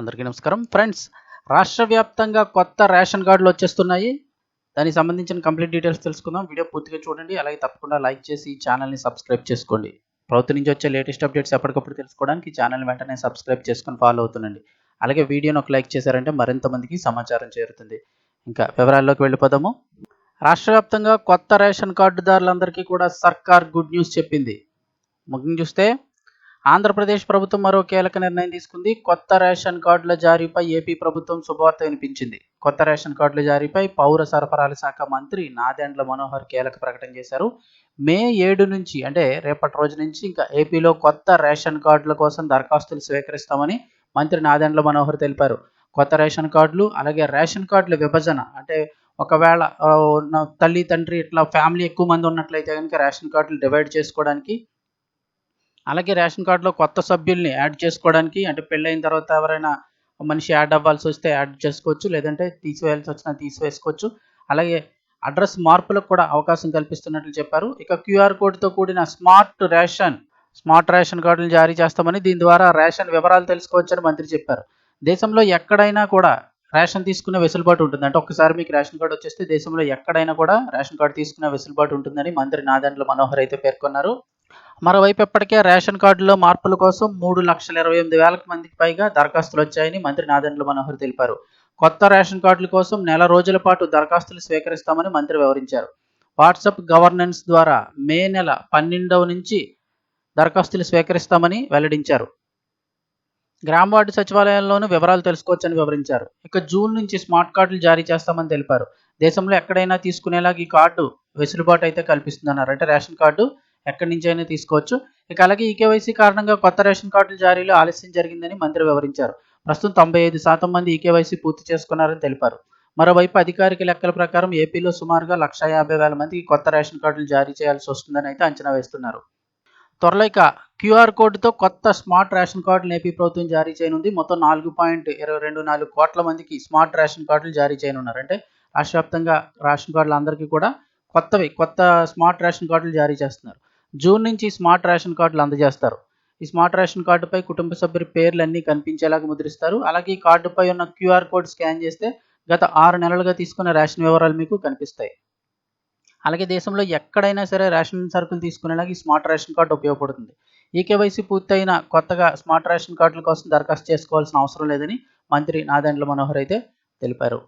అందరికీ నమస్కారం. ఫ్రెండ్స్ రాష్ట్ర వ్యాప్తంగా కొత్త రేషన్ కార్డులు వచ్చేస్తున్నాయి. దానికి సంబంధించిన కంప్లీట్ డీటెయిల్స్ తెలుసుకుందాం. వీడియో పూర్తిగా చూడండి. అలాగే తప్పకుండా లైక్ చేసి ఈ ఛానల్ని సబ్స్క్రైబ్ చేసుకోండి. ప్రభుత్వం నుంచి వచ్చే లేటెస్ట్ అప్డేట్స్ ఎప్పటికప్పుడు తెలుసుకోవడానికి ఛానల్ వెంటనే సబ్స్క్రైబ్ చేసుకొని ఫాలో అవుతుండండి. అలాగే వీడియోని ఒక లైక్ చేశారంటే మరింత మందికి సమాచారం చేరుతుంది. ఇంకా వివరాల్లోకి వెళ్ళిపోదాము. రాష్ట్ర వ్యాప్తంగా కొత్త రేషన్ కార్డుదారులందరికీ కూడా సర్కార్ గుడ్ న్యూస్ చెప్పింది. ముఖ్యంగా చూస్తే ఆంధ్రప్రదేశ్ ప్రభుత్వం మరో కీలక నిర్ణయం తీసుకుంది. కొత్త రేషన్ కార్డుల జారీపై ఏపీ ప్రభుత్వం శుభవార్త వినిపించింది. కొత్త రేషన్ కార్డుల జారీపై పౌర సరఫరాల శాఖ మంత్రి నాదెండ్ల మనోహర్ కీలక ప్రకటన చేశారు. మే ఏడు నుంచి అంటే రేపటి రోజు నుంచి ఇంకా ఏపీలో కొత్త రేషన్ కార్డుల కోసం దరఖాస్తులు స్వీకరిస్తామని మంత్రి నాదెండ్ల మనోహర్ తెలిపారు. కొత్త రేషన్ కార్డులు అలాగే రేషన్ కార్డుల విభజన అంటే ఒకవేళ తల్లి తండ్రి ఇట్లా ఫ్యామిలీ ఎక్కువ మంది ఉన్నట్లయితే కనుక రేషన్ కార్డులు డివైడ్ చేసుకోవడానికి అలాగే రేషన్ కార్డులో కొత్త సభ్యుల్ని యాడ్ చేసుకోవడానికి అంటే పెళ్ళైన తర్వాత ఎవరైనా మనిషి యాడ్ అవ్వాల్సి వస్తే యాడ్ చేసుకోవచ్చు లేదంటే తీసివేయాల్సి వచ్చినా తీసివేసుకోవచ్చు. అలాగే అడ్రస్ మార్పులకు కూడా అవకాశం కల్పిస్తున్నట్లు చెప్పారు. ఇక క్యూఆర్ కోడ్తో కూడిన స్మార్ట్ రేషన్ స్మార్ట్ రేషన్ కార్డులు జారీ చేస్తామని దీని ద్వారా రేషన్ వివరాలు తెలుసుకోవచ్చని మంత్రి చెప్పారు. దేశంలో ఎక్కడైనా కూడా రేషన్ తీసుకునే వెసులుబాటు ఉంటుంది. అంటే ఒక్కసారి మీకు రేషన్ కార్డు వచ్చేస్తే దేశంలో ఎక్కడైనా కూడా రేషన్ కార్డు తీసుకునే వెసులుబాటు ఉంటుందని మంత్రి నాదండ్ల మనోహర్ అయితే పేర్కొన్నారు. మరోవైపు ఇప్పటికే రేషన్ కార్డులో మార్పుల కోసం మూడు లక్షల ఇరవై ఎనిమిది వేల మందికి పైగా దరఖాస్తులు వచ్చాయని మంత్రి నాదెండ్ల మనోహర్ తెలిపారు. కొత్త రేషన్ కార్డుల కోసం నెల రోజుల పాటు దరఖాస్తులు స్వీకరిస్తామని మంత్రి వివరించారు. వాట్సాప్ గవర్నెన్స్ ద్వారా మే నెల పన్నెండవ నుంచి దరఖాస్తులు స్వీకరిస్తామని వెల్లడించారు. గ్రామ వార్డు సచివాలయంలోనూ వివరాలు తెలుసుకోవచ్చని వివరించారు. ఇక జూన్ నుంచి స్మార్ట్ కార్డులు జారీ చేస్తామని తెలిపారు. దేశంలో ఎక్కడైనా తీసుకునేలాగా ఈ కార్డు వెసులుబాటు అయితే కల్పిస్తుందన్నారు. అంటే రేషన్ కార్డు ఎక్కడి నుంచి అయినా తీసుకోవచ్చు. ఇక అలాగే ఈ కేవైసీ కారణంగా కొత్త రేషన్ కార్డుల జారీలో ఆలస్యం జరిగిందని మంత్రి వివరించారు. ప్రస్తుతం తొంభై ఐదు శాతం మంది ఈకేవైసీ పూర్తి చేసుకున్నారని తెలిపారు. మరోవైపు అధికారిక లెక్కల ప్రకారం ఏపీలో సుమారుగా లక్ష యాభై వేల మందికి కొత్త రేషన్ కార్డులు జారీ చేయాల్సి వస్తుందని అయితే అంచనా వేస్తున్నారు. త్వరలో ఇక క్యూఆర్ కోడ్తో కొత్త స్మార్ట్ రేషన్ కార్డులు ఏపీ ప్రభుత్వం జారీ చేయనుంది. మొత్తం నాలుగు పాయింట్ ఇరవై రెండు నాలుగు కోట్ల మందికి స్మార్ట్ రేషన్ కార్డులు జారీ చేయనున్నారు. అంటే రాష్ట్ర వ్యాప్తంగా రేషన్ కార్డులు అందరికీ కూడా కొత్తవి కొత్త స్మార్ట్ రేషన్ కార్డులు జారీ చేస్తున్నారు. జూన్ నుంచి స్మార్ట్ రేషన్ కార్డులు అందజేస్తారు. ఈ స్మార్ట్ రేషన్ కార్డుపై కుటుంబ సభ్యుల పేర్లు అన్నీ కనిపించేలాగా ముద్రిస్తారు. అలాగే ఈ కార్డుపై ఉన్న క్యూఆర్ కోడ్ స్కాన్ చేస్తే గత ఆరు నెలలుగా తీసుకున్న రేషన్ వివరాలు మీకు కనిపిస్తాయి. అలాగే దేశంలో ఎక్కడైనా సరే రేషన్ సరుకులు తీసుకునేలాగా ఈ స్మార్ట్ రేషన్ కార్డు ఉపయోగపడుతుంది. ఈ కేవైసీ పూర్తయిన కొత్తగా స్మార్ట్ రేషన్ కార్డుల కోసం దరఖాస్తు చేసుకోవాల్సిన అవసరం లేదని మంత్రి నాదెండ్ల మనోహర్ అయితే తెలిపారు.